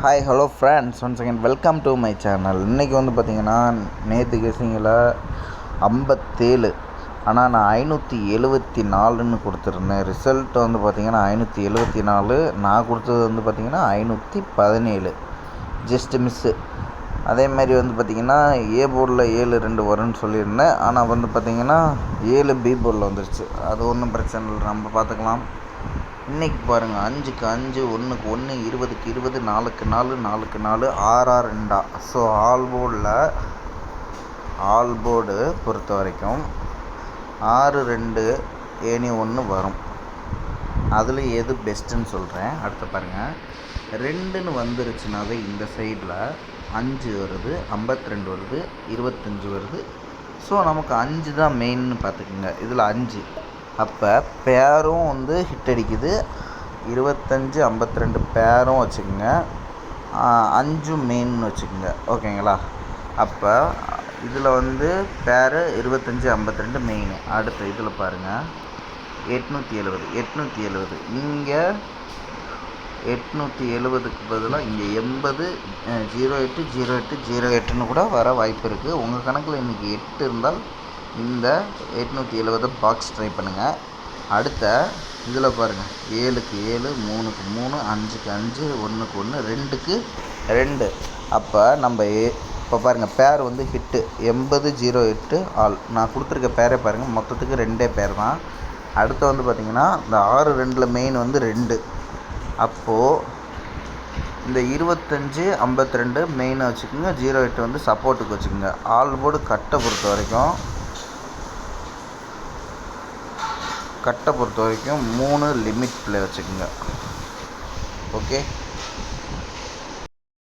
Hi hello friends one second welcome to my channel இன்றைக்கி வந்து பார்த்திங்கன்னா நேற்று கெஸிங்கில் ஐம்பத்தேழு ஆனால் நான் ஐநூற்றி எழுபத்தி நாலுன்னு கொடுத்துருந்தேன். ரிசல்ட் வந்து பார்த்திங்கன்னா ஐநூற்றி எழுபத்தி நாலு நான் கொடுத்தது வந்து பார்த்திங்கன்னா ஐநூற்றி பதினேழு. ஜஸ்ட்டு மிஸ்ஸு அதே மாதிரி வந்து பார்த்திங்கன்னா ஏ போர்டில் ஏழு ரெண்டு வரும்னு சொல்லியிருந்தேன். ஆனால் வந்து பார்த்திங்கன்னா ஏழு பி போர்டில் வந்துருச்சு. அது ஒன்றும் பிரச்சனை இல்லை. நம்ம பார்த்துக்கலாம். இன்றைக்கி பாருங்கள் அஞ்சுக்கு அஞ்சு ஒன்றுக்கு ஒன்று இருபதுக்கு இருபது நாலுக்கு நாலு நாலுக்கு நாலு ஆறா ரெண்டா. ஸோ ஆல்போர்டில் ஆல்போர்டு பொறுத்த வரைக்கும் ஆறு ரெண்டு ஏனி ஒன்று வரும். அதில் எது பெஸ்ட்டுன்னு சொல்கிறேன் அடுத்து பாருங்கள் ரெண்டுன்னு வந்துருச்சுனாவே இந்த சைடில் அஞ்சு வருது ஐம்பத்தி ரெண்டு வருது இருபத்தஞ்சி வருது. ஸோ நமக்கு அஞ்சு தான் மெயின்னு பார்த்துக்குங்க. இதில் அஞ்சு. அப்போ பேரும் வந்து ஹிட் அடிக்குது. இருபத்தஞ்சி ஐம்பத்தி ரெண்டு பேரும் வச்சுக்கோங்க. அஞ்சும் மெயின்னு வச்சுக்கோங்க. ஓகேங்களா அப்போ இதில் வந்து பேரு இருபத்தஞ்சி ஐம்பத்தி ரெண்டு மெயின் அடுத்து இதில் பாருங்கள் எட்நூற்றி எழுபது எட்நூற்றி எழுபது இங்கே எட்நூற்றி எழுபதுக்கு பதிலாக இங்கே எண்பது ஜீரோ எட்டு ஜீரோ எட்டு ஜீரோ எட்டுன்னு கூட வர வாய்ப்பு இருக்குது உங்கள் கணக்கில் இன்றைக்கி எட்டு இருந்தால் இந்த எட்நூற்றி எழுபது பாக்ஸ் ட்ரை பண்ணுங்கள் அடுத்த இதில் பாருங்கள் ஏழுக்கு ஏழு மூணுக்கு மூணு அஞ்சுக்கு அஞ்சு ஒன்றுக்கு ஒன்று ரெண்டுக்கு ரெண்டு. அப்போ நம்ம ஏ இப்போ பாருங்கள் பேர் வந்து ஹிட்டு எண்பது ஜீரோ எட்டு ஆல் நான் கொடுத்துருக்க பேரே பாருங்கள் மொத்தத்துக்கு ரெண்டே பேர் தான். அடுத்து வந்து பார்த்திங்கன்னா இந்த ஆறு ரெண்டில் மெயின் வந்து ரெண்டு. அப்போது இந்த இருபத்தஞ்சி ஐம்பத்தி ரெண்டு மெயினாக வச்சுக்கோங்க. ஜீரோ எட்டு வந்து சப்போர்ட்டுக்கு வச்சுக்கோங்க. ஆல் போர்டு கட்டை பொறுத்த வரைக்கும் கட்டை பொறுத்த வரைக்கும் மூணு லிமிட் ப்ளே வச்சுக்கோங்க. ஓகே